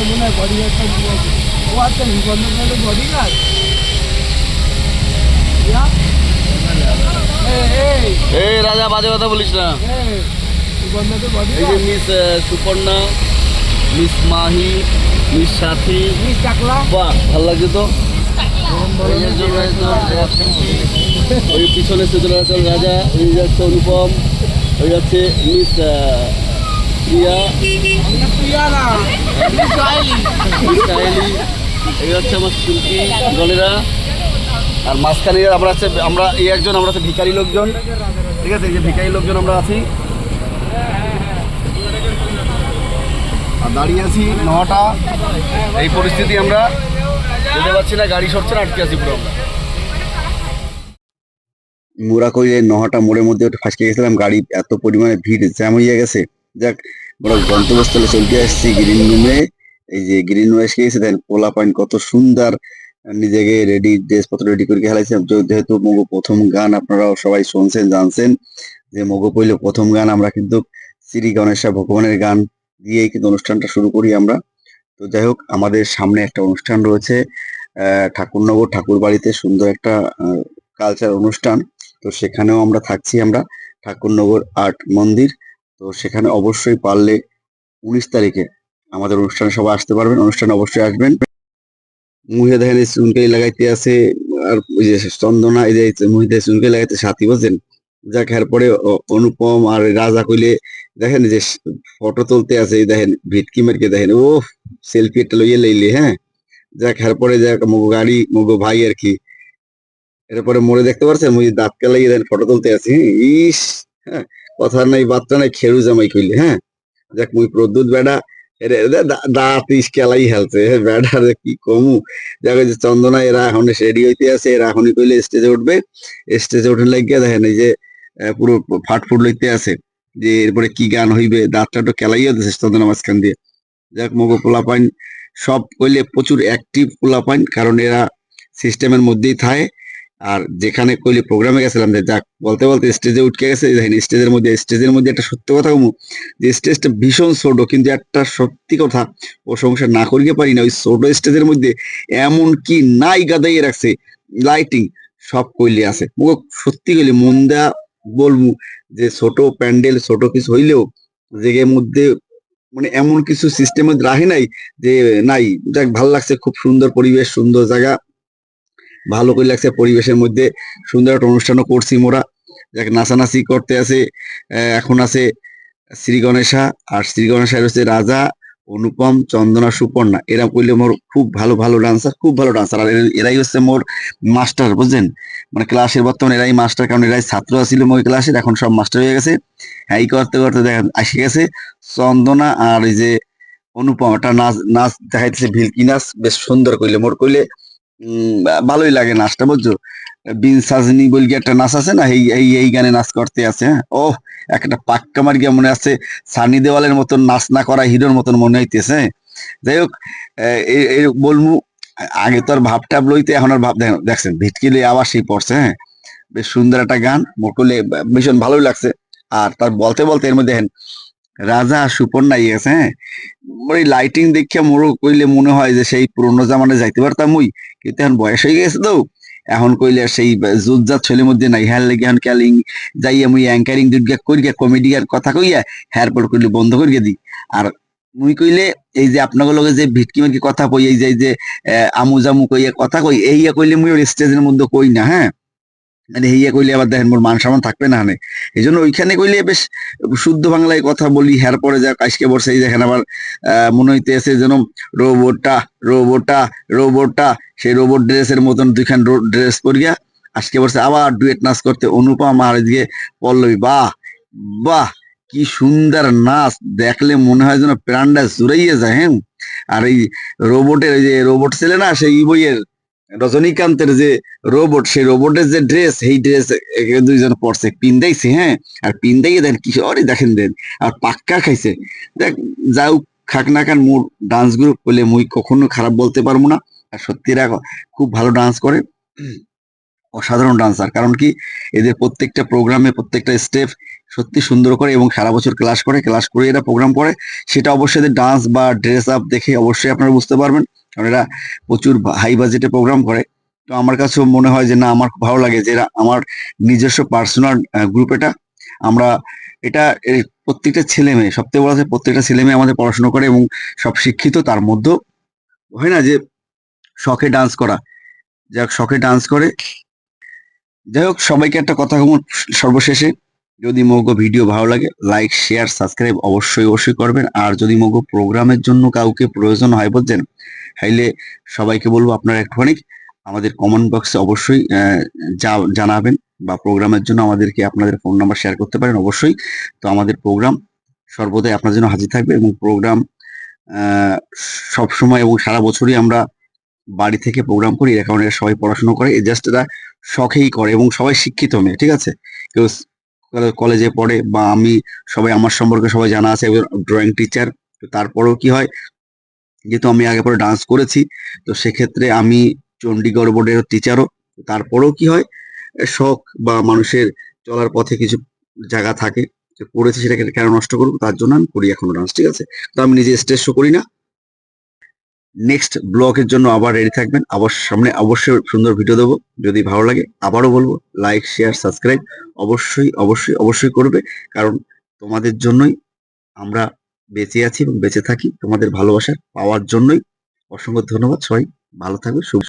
আমার মনে হয় নিয়ে আছে ও আচ্ছা নিবন্ধনের এই রাজা বাজে কথা বলিস না। নিবন্ধনের বডি এই যে Miss Suparna Miss Mahi Miss Sathi. Miss Chakla? বাহ ভালো লাগছে তো? ওই পিছনে সুদরাচল রাজা ওই যাচ্ছে অনুপম ওই যাচ্ছে মিস প্রিয়া। প্রিয়া না। এই হচ্ছে আমার আর মাঝখানে আমরা আছে, আমরা এই একজন, আমরা আছে ভিখারি লোকজন। ঠিক আছে, এই যে ভিখারি লোকজন আমরা আছি। আর দাঁড়িয়ে আছি নটা। এই পরিস্থিতি আমরা যেতে পারছি না, গাড়ি সরছে না, আটকে আছি পুরো আমরা। মুরাকইয়ে নহটা মোড়ের মধ্যে ফাঁসকে গেছিলাম, গাড়ি এত পরিমাণে ভিড় জ্যাম হয়ে গেছে। যাক বড় গন্তব্যস্থলে চলতে আসছি গ্রিন রুমে এই যে গ্রিন রুমে এসে গেছে দেন কোলা পয়েন্ট কত সুন্দর। নিজেকে রেডি ড্রেস পত্র রেডি করে খেলাইছে যেহেতু মগো প্রথম গান আপনারা সবাই শুনছেন, জানছেন, যে মগো পইলে প্রথম গান, আমরা কিন্তু শ্রী গণেশা ভগবানের গান দিয়েই কিন্তু অনুষ্ঠানটা শুরু করি আমরা। তো যাই হোক, আমাদের সামনে একটা অনুষ্ঠান রয়েছে ঠাকুরনগর ঠাকুর বাড়িতে সুন্দর একটা কালচার অনুষ্ঠান। তো সেখানেও আমরা থাকছি আমরা, ঠাকুরনগর আর্ট মন্দির। তো সেখানে অবশ্যই পারলে উনিশ তারিখে আমাদের অনুষ্ঠানে সবাই আসতে পারবেন, অনুষ্ঠানে অবশ্যই আসবেন। মুহে দেখেন চুনকাই লাগাইতে আছে, আর ওই যে চন্দনা, এই যে মুহিতে চুনকাই লাগাইতে সাথী বলছেন যাক অ- অনুপম আর রাজা কইলে দেখেন যে ফটো তুলতে আছে দেখেন ভিটকি মার্কে দেখেন ও সেলফি একটা লইয়ে লইলে হ্যাঁ? যাক, এরপরে যাক, মগো গাড়ি, মগো ভাই আর কি। এরপরে মোড়ে দেখতে পারছেন, মুই দাঁত কেলাই দেন ফটো তুলতে আছি হ্যাঁ? ইস হ্যাঁ? কথা নাই বার্তা নাই, খেরু জামাই কইলে হ্যাঁ? যাক, মুই প্রদ্যুৎ বেড়া দাঁত কেলাই হেলছে বেড়া কি কমু? যাক যে চন্দনা, এরা এখন রেডি হইতে আছে, এরা এখনই কইলে স্টেজে উঠবে। স্টেজে উঠে লাগিয়ে দেখেন, এই যে পুরো ফাটফুট লইতে আছে, যে এরপরে কি গান হইবে, দাঁতটা তো কেলাইয়া দিছে চন্দনা মাঝখান দিয়ে। যাক, মগো পোলা পাইন সব কইলে প্রচুর অ্যাক্টিভ পোলা পাইন কারণ এরা সিস্টেমের মধ্যেই থাকে। আর যেখানে কইলে প্রোগ্রামে গেছিলাম যে যাক, বলতে বলতে স্টেজে উঠকে গেছে, দেখেন স্টেজের মধ্যে স্টেজের মধ্যে একটা সত্যি কথা কমু, যে স্টেজটা ভীষণ ছোট, কিন্তু একটা সত্যি কথা, ও সংসার না করিতে পারি না, ওই ছোট স্টেজের মধ্যে এমন কি নাই গাদাইয়ে রাখছে লাইটিং সব কইলে আছে। মুখ সত্যি কইলে মন্দা বলব যে ছোট প্যান্ডেল, ছোট কিছু হইলেও জেগের মধ্যে মানে এমন কিছু সিস্টেমে রাখে নাই যে, নাই, যাক, ভালো লাগছে, খুব সুন্দর পরিবেশ, সুন্দর জায়গা ভালো করে লাগছে পরিবেশের মধ্যে। সুন্দর একটা অনুষ্ঠানও করছি মোরা। যাক, নাচানাচি করতে আছে এখন আছে শ্রী গণেশা। আর শ্রী গণেশার হচ্ছে রাজা, অনুপম, চন্দনা, সুপর্ণা। এরা কইলে মোর খুব ভালো ভালো ডান্সার খুব ভালো ডান্সার আর এরাই হচ্ছে মোর মাস্টার বুঝছেন? মানে ক্লাসের বর্তমানে এরাই মাস্টার কারণ এরাই ছাত্র ছিল মোর ক্লাসের এখন সব মাস্টার হয়ে গেছে। হ্যাঁ করতে করতে দেখেন আসে গেছে চন্দনা আর এই যে অনুপম। একটা নাচ নাচ দেখাইতেছে ভিলকি নাচ, বেশ সুন্দর কইলে মোর বা- ভালোই লাগে নাচটা, বুঝছ? বিন সাজনি বলি একটা নাচ আছে না, এই এই এই গানে নাচ করতে আছে হ্যাঁ? ও একটা পাক্কা মার গিয়া মনে আছে, সানি দেওয়ালের মতন নাচ না করা হিরোর মতন মনে হইতেছে হ্যাঁ। যাই হোক বলমু, আগে তো আর ভাব টাব লইতে, এখন আর ভাব দেখছেন ভিটকিলে আবার সেই পড়ছে হ্যাঁ? বেশ সুন্দর একটা গান মোকলে ভীষণ ভালোই লাগছে, আর তার বলতে বলতে এর মধ্যে রাজা সুপর্ণা আছে হ্যাঁ? ওই লাইটিং দেখিয়া মোরও কইলে মনে হয় যে সেই পুরোনো জামানে যাইতে পারতাম মুই, কিন্তু এখন বয়স হয়ে গেছে তো। এখন কইলে সেই জুতজাত ছেলের মধ্যে নাই। হ্যার লেগে এখন ক্যালিং যাইয়া মুই অ্যাঙ্কারিং দুর্গা কমেডি আর কথা কইয়া হ্যার পর কইলে বন্ধ করিয়া দিই। আর মুই কইলে এই যে আপনাদের লগে যে ভিটকি মার্কি কথা কই, এই যে আমু জামু কইয়া কথা কই, এইয়া কইলে মুই ওর স্টেজের মধ্যে কই না হ্যাঁ? মানে এইয়া কইলে আবার দেখেন মোর মান সম্মান থাকবে না হানে। এই জন্য ওইখানে কইলে বেশ শুদ্ধ বাংলায় কথা বলি, হ্যার পরে যা আজকে বসে দেখেন আবার মনে হইতেছে যেন রোবটটা রোবটটা রোবটটা, সেই রোবট ড্রেসের মতন দুইখান ড্রেস পরিয়া আজকে বসে আবার ডুয়েট নাচ করতে অনুপম আর এদিকে পল্লবী। বাহ বাহ, কি সুন্দর নাচ, দেখলে মনে হয় যেন প্রাণটা জুড়াইয়ে যায় হ্যাঁ? আর এই রোবটের ওই যে রোবট ছেলে না, সেই বইয়ের রজনীকান্তের যে রোবট সেই রোবটের যে ড্রেস সেই ড্রেস দুইজন পরছে। পিন্দাইছে হ্যাঁ? আর পিন্দাইয়ে দেন কিশোরই দেখেন দেন, আর পাক্কা খাইছে। দেখ যাও খাক না খান মোর ডান্স গ্রুপ বলে মুই কখনো খারাপ বলতে পারব না। আর সত্যি এরা খুব ভালো ডান্স করে। অসাধারণ ডান্সার কারণ কি, এদের প্রত্যেকটা প্রোগ্রামে প্রত্যেকটা স্টেপ সত্যি সুন্দর করে এবং সারা বছর ক্লাস করে ক্লাস করে এরা প্রোগ্রাম করে। সেটা অবশ্যই ডান্স বা ড্রেস আপ দেখে অবশ্যই আপনারা বুঝতে পারবেন। কারণ এরা প্রচুর হাই বাজেটে প্রোগ্রাম করে। তো আমার কাছেও মনে হয় যে, না, আমার ভালো লাগে যে আমার নিজস্ব পার্সোনাল গ্রুপ এটা। আমরা এটা প্রত্যেকটা ছেলে মেয়ে, সবথেকে বড় প্রত্যেকটা ছেলে মেয়ে আমাদের পড়াশোনা করে এবং সব শিক্ষিত তার মধ্যেও। হয় না যে, শখে ডান্স করা। যাক শখে ডান্স করে। যাই হোক, সবাইকে একটা কথা সর্বশেষে। যদি মগ ভিডিও ভালো লাগে লাইক শেয়ার সাবস্ক্রাইব অবশ্যই অবশ্যই করবেন। আর যদি মগ প্রোগ্রামের জন্য কাউকে প্রয়োজন হয় বলছেন, তাইলে সবাইকে বলব আপনারা একটুখানি আমাদের কমেন্ট বক্সে অবশ্যই জানাবেন বা প্রোগ্রামের জন্য আমাদেরকে আপনাদের ফোন নাম্বার শেয়ার করতে পারেন অবশ্যই। তো আমাদের প্রোগ্রাম সর্বদাই আপনার জন্য হাজির থাকবে এবং প্রোগ্রাম সব সময় এবং সারা বছরই আমরা বাড়ি থেকে প্রোগ্রাম করি। এর কারণে সবাই পড়াশোনা করে জাস্ট এরা শখেই করে এবং সবাই শিক্ষিত মেয়ে, ঠিক আছে? কেউ কলেজে পড়ে বা আমি সবাই, আমার সম্পর্কে সবাই জানা আছে ড্রয়িং টিচার তো তারপরেও কি হয়? যেহেতু আমি আগে পরে ডান্স করেছি, তো সেক্ষেত্রে আমি চণ্ডীগড় বোর্ডের টিচারও তারপরেও কি হয়? শখ বা মানুষের চলার পথে কিছু জায়গা থাকে পড়েছি সেটাকে কেন নষ্ট করব? তার জন্য আমি করি এখনও ডান্স ঠিক আছে? তো আমি নিজে স্টেজ শো করি না। নেক্সট ব্লগের জন্য আবার রেডি থাকবেন। আবার সামনে অবশ্যই সুন্দর ভিডিও দেবো। যদি ভালো লাগে, আবারও বলব লাইক শেয়ার সাবস্ক্রাইব অবশ্যই অবশ্যই অবশ্যই করবে। কারণ তোমাদের জন্যই আমরা বেঁচে আছি এবং বেঁচে থাকি। তোমাদের ভালোবাসা পাওয়ার জন্যই অসংখ্য ধন্যবাদ। সবাই ভালো থাকবে শুভ